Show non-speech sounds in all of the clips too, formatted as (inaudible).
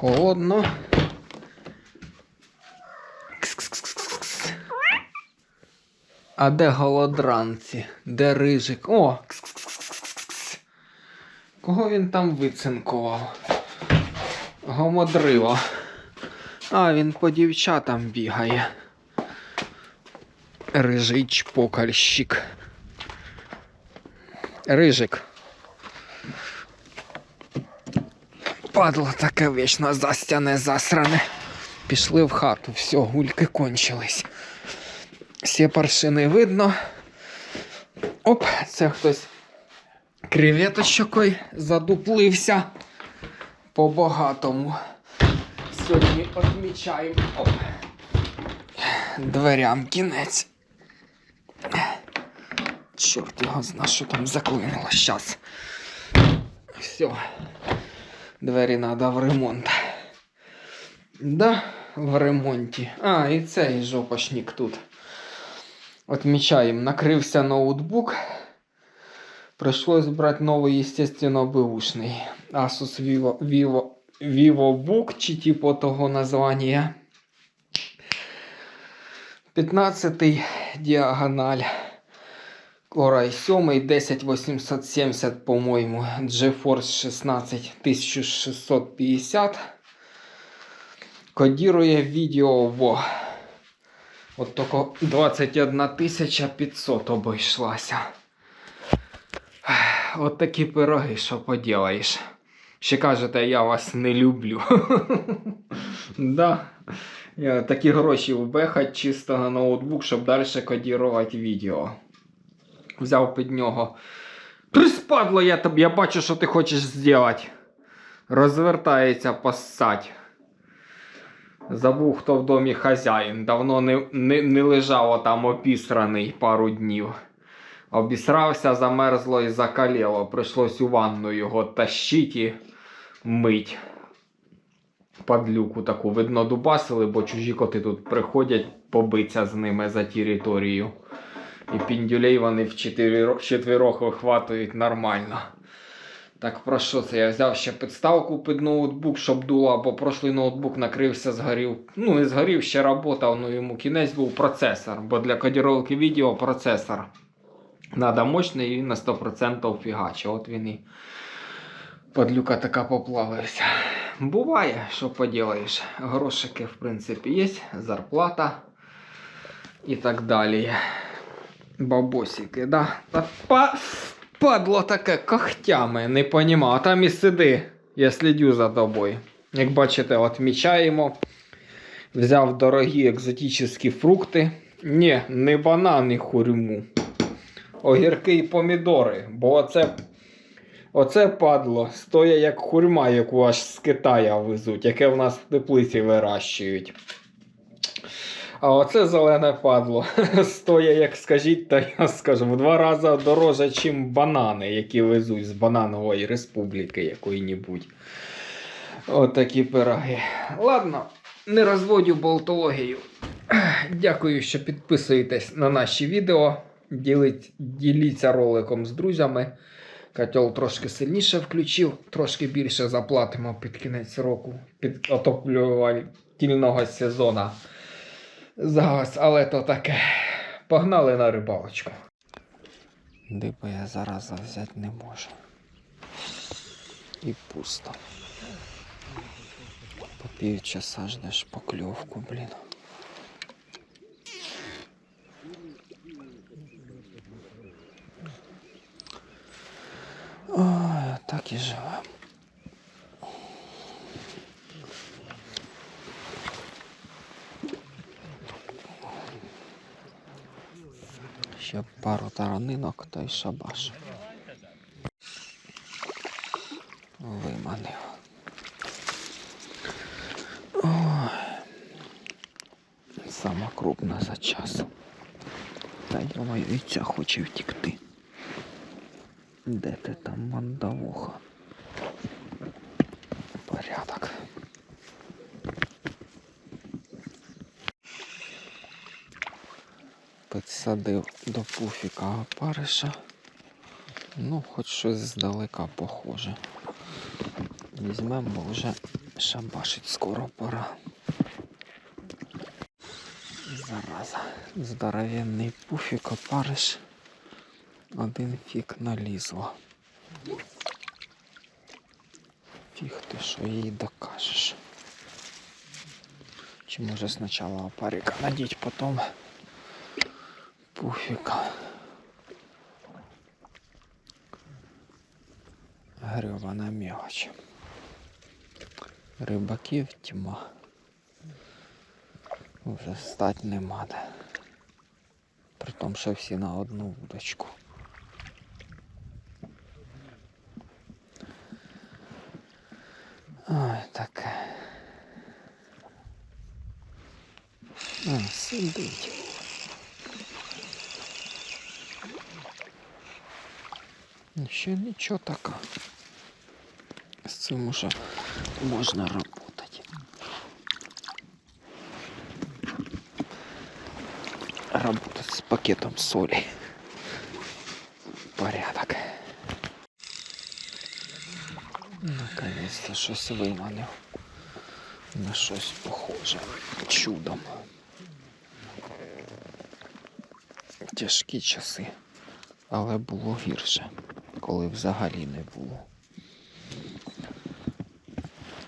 Холодно. А де голодранці? Де рижик? О! Кого він там вицинкував? Гомодрила. А, він по дівчатам бігає. Рижий чпокальщик. Рижик. Падло таке вічно застяне засране. Пішли в хату, все, гульки кончились. Всі паршини видно. Оп, це хтось креветочкою задуплився по-багатому. Сьогодні відмічаємо. Оп. Дверям кінець. Чорт його зна, що там заклинило. Щас. Все. Двері треба в ремонт. Да, в ремонті. А, і цей жопошник тут. Отмічаємо, накрився ноутбук. Пришлось брати новий, естественно, бэушний. Asus Vivo, Vivo, VivoBook, чи типу того названня. 15 діагональ. Core i7 10870, по-моєму. GeForce 16 1650. Кодірує відео во. От тільки 21 500 обійшлася. От такі пироги, що поділаєш. Ще кажете, я вас не люблю. (laughs) да. Такі гроші вбехать чисто на ноутбук, щоб далі кодірувати відео. Взяв під нього. Приспадло, я тобі, я бачу, що ти хочеш зробити. Розвертається поссать. Забув, хто в домі хазяїн. Давно не, не, не лежав там опісраний пару днів. Обісрався, замерзло і закаліло. Прийшлось у ванну його тащить і мить. Падлюку таку, видно, дубасили, бо чужі коти тут приходять побитися з ними за територію. І піндюлей вони в четвірох вихватують нормально. Так про що це? Я взяв ще підставку під ноутбук, щоб дуло, бо прошлий ноутбук накрився, згорів. Ну, не згорів, ще работав, ну йому кінець був процесор, бо для кодіровки відео процесор. Надо мощний і на 100% фігаче. От він і подлюка така поплавився. Буває, що поділаєш. Грошики, в принципі, є, зарплата і так далі. Бабосики, да? Та па... Падло таке когтями, не понімав. А там і сиди, я слідю за тобою. Як бачите, отмічаємо. Взяв дорогі екзотичні фрукти. Ні, не банани хурму. Огірки і помідори. Бо оце, оце падло стоя як хурма, яку аж з Китая везуть, яке в нас в теплиці вирощують. А оце зелене падло. (laughs) Стоя, як скажіть, то я скажу, в два рази дороже, ніж банани, які везуть з бананової республіки якої-небудь. Отакі пироги. Ладно, не розводю болтологію. (clears throat) Дякую, що підписуєтесь на наші відео. Ділить, діліться роликом з друзями. Котел трошки сильніше включив, трошки більше заплатимо під кінець року, під отоплювального сезону. Зараз, але то таке. Погнали на рибалочку. Диба я зараз взяти не можу. І пусто. По півчаса ждеш покльовку, блін. Ой, так і живемо. Ще пару таранинок, та й шабаш. Виманив. Ой. Сама крупна за час. Та думаю, і ця хоче втікти. Де ти там мандавуха? Порядок. Підсадив до пуфіка опариша. Ну, хоч щось здалека похоже. Візьмемо, бо вже Шабашить скоро пора. Зараза. Здоровенний пуфік опариш. Один фік налізло. Фіг ти що їй докажеш. Чи може спочатку опарика надіть, потім пуфіка. Гребана мелочь. Рибаків тьма. Вже стать нема де. При тому, що всі на одну вудочку. Ой, таке. А, сидить. Ще нічого така. З цим уже можна работать. Работать з пакетом солі. Порядок. Наконец-то щось виманив. На щось похоже. Чудом. Тяжкі часи. Але було гірше, коли взагалі не було.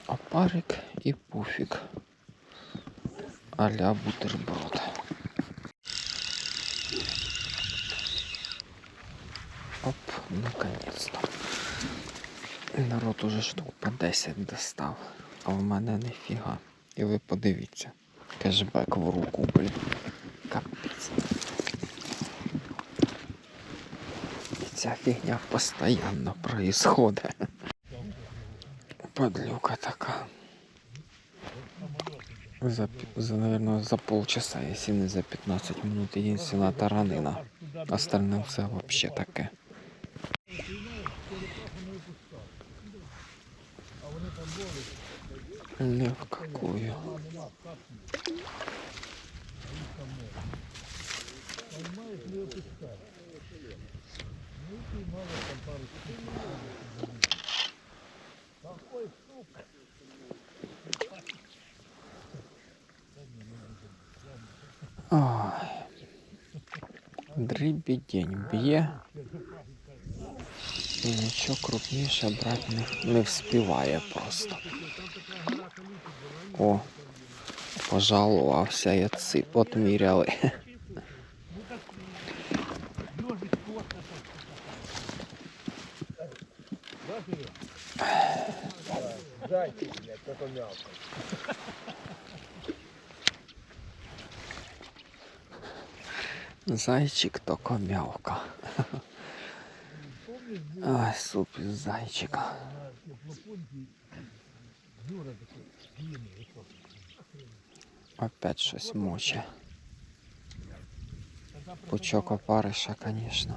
Опарик і пуфік. Аля бутерброд. Оп, наконец-то. Народ уже штук по 10 достав, а в мене ніфіга. І ви подивіться. Кешбек в руку, блін. І ця фігня постійно происходить. Подлюка така. За, пі- за, наверное, за полчаса, если не за 15 минут, единственная таранина. Остальное все вообще таке. Ни в какую. Ой. Дрібідень б'є. І нічого крупніше брати не, не вспіває просто. О, пожалувався я цип, отміряли. Зайчик то мявка. Ай, суп із зайчика. Опять щось моче. Пучок опариша, конечно.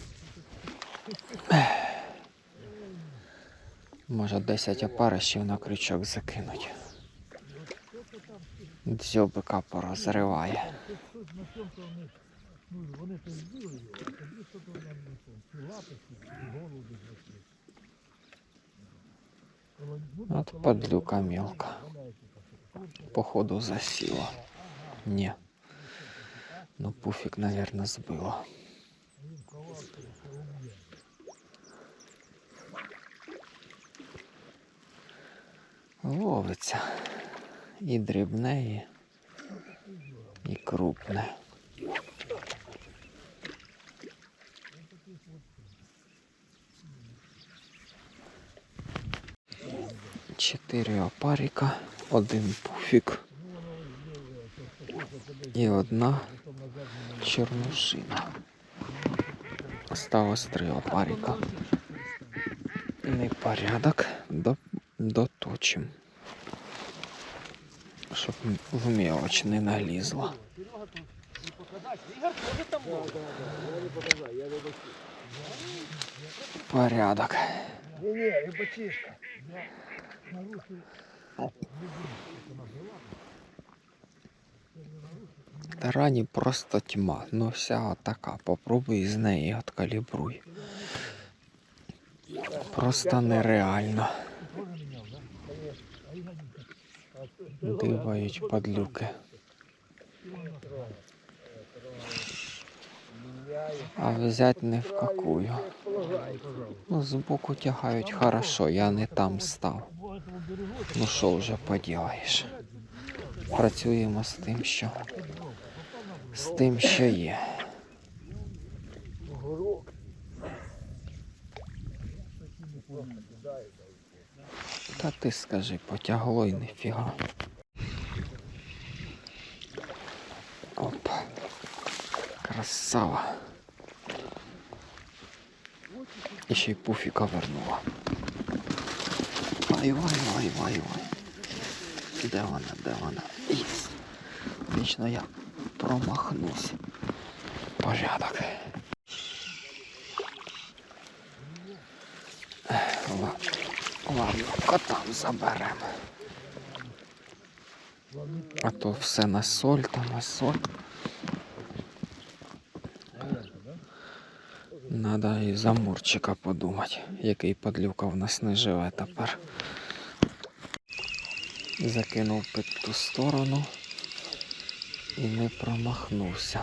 Може 10 опаришів на крючок закинуть. Дзьобика порозриває. От подлюка мелка. Походу засіла. Ні. Ну пуфік, наверное, збило. Ловиться. І дрібне, і, і крупне. Чотири опарика, один пуфік і одна чорнушина. Осталось три опарика. Непорядок до, доточим. Щоб в мелоч не налізло. Порядок. Тарані просто тьма. Ну вся отака. Попробуй з неї откалібруй. Просто нереально. Дивають падлюки. А взять не в какую. Ну, збоку тягають хорошо, я не там став. Ну що вже поділаєш? Працюємо з тим, що з тим, що є. Та ти скажи, потягло й ніфіга. Оп. Красава. І ще й пуфіка вернула. Вай, вай, вай, вай, вай. Де вона, де вона? Єс. Вічно я промахнусь. Порядок. Ла- Ладно, котам заберемо. А то все на соль, там на соль. Надо і за Мурчика подумати, який подлюка в нас не живе тепер. Закинув під ту сторону і не промахнувся.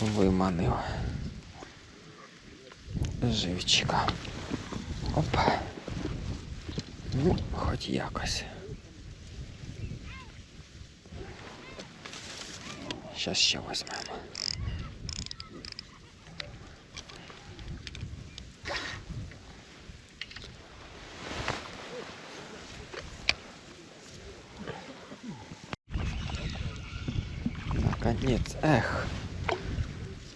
Виманив живчика. Опа. Ну, хоч якось. Щас ще візьмемо. Эх.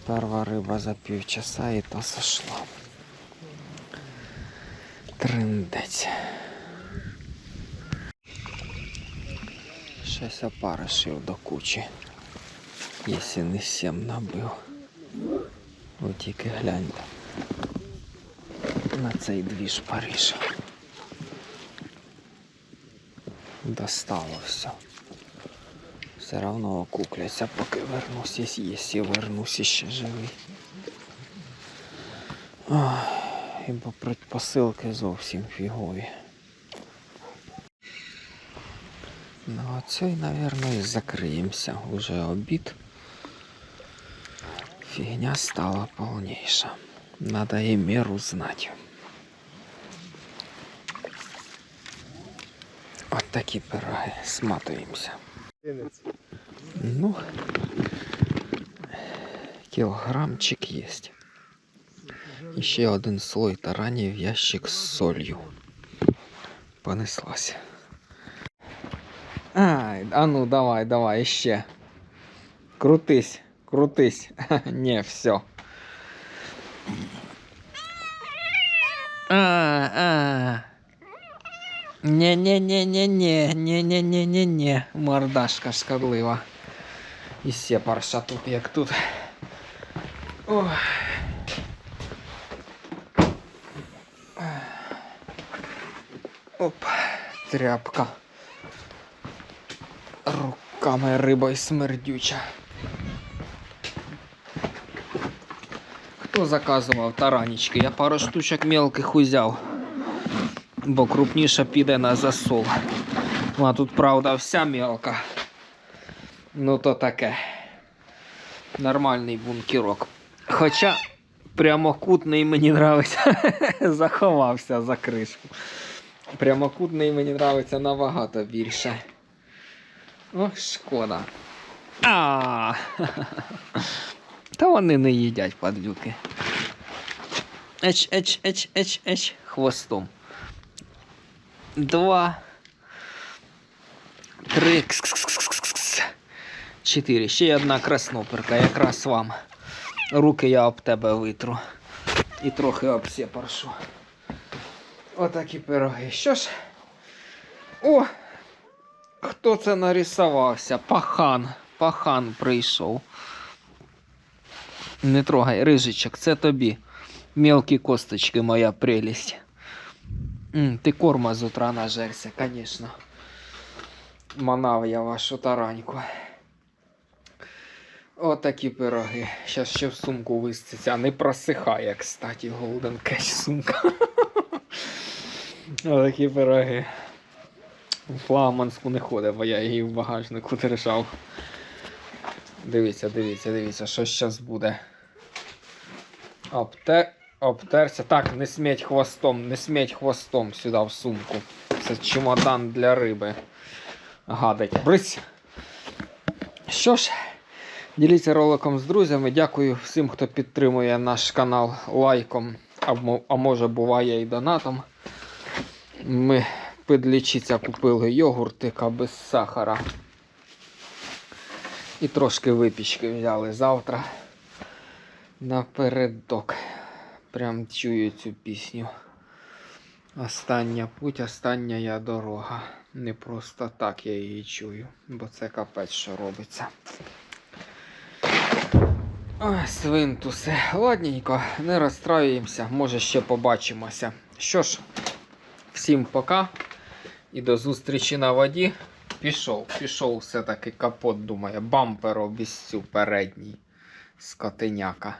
Перва риба за півчаса і то сошла. Триндець. Щось опаришив до кучі. Якщо не сім набив. Ви тільки гляньте. На цей двіж Париж. Достало все. Все равно окупляться, поки вернусь, якщо- вернусь ще живий. Ой, бо предпосилки зовсім фігові. Ну, а цей, мабуть, і закриємося. Уже обід. Фігня стала повніша. Надо і міру знати. От такі пироги. Сматуємося. Кинець. Ну, кілограмчик есть. І ще один слой таранів ящик з солью. Понеслась. Ай, а ну давай, давай, ще. Крутись, крутись. (laughs) Не, все. А, а. Не-не-не-не-не, не-не-не-не-не, мордашка шкодлива. І сепарша тут як тут. Ой. Оп, тряпка. Руками риба й смердюча. Хто заказував таранічки? Я пару штучок мелких узяв бо крупніша піде на засол. Ну, а тут, правда, вся мелка. Ну, то таке. Нормальний бункірок. Хоча прямокутний мені нравиться. (laughs) Заховався за кришку. Прямокутний мені нравиться набагато більше. Ох, шкода. А! (laughs) Та вони не їдять падлюки. Еч, еч, еч, еч, еч, хвостом. Два. Три. Кс -кс -кс -кс. 4. Ще одна красноперка, якраз вам. Руки я об тебе витру. І трохи обсепаршу. Отакі пироги. Що ж? О! Хто це нарисувався? Пахан. Пахан прийшов. Не трогай, рижичок, це тобі. Мелкі косточки, моя прелість. М, ти корма з утра нажерся, звісно. Манав я вашу тараньку. Отакі пироги. Щас ще в сумку виститься. Не просихає, кстати, Golden Cash сумка. (laughs) Отакі пироги. У флагманську не ходить, бо я її в багажнику держав. Дивіться, дивіться, дивіться, що зараз буде. Обте... Обтерся. Так, не сміть хвостом, не сміть хвостом сюди в сумку. Це чемодан для риби. Гадить. Брись. Що ж, діліться роликом з друзями. Дякую всім, хто підтримує наш канал лайком, а, може буває і донатом. Ми підлічиться купили йогуртика без сахара. І трошки випічки взяли завтра. Напередок. Прям чую цю пісню. Остання путь, остання я дорога. Не просто так я її чую, бо це капець, що робиться. Ой, свинтуси. Ладненько, не розстраюємося, може ще побачимося. Що ж, всім пока і до зустрічі на воді. Пішов, пішов все-таки капот, думає, бампер обіцю передній скотиняка.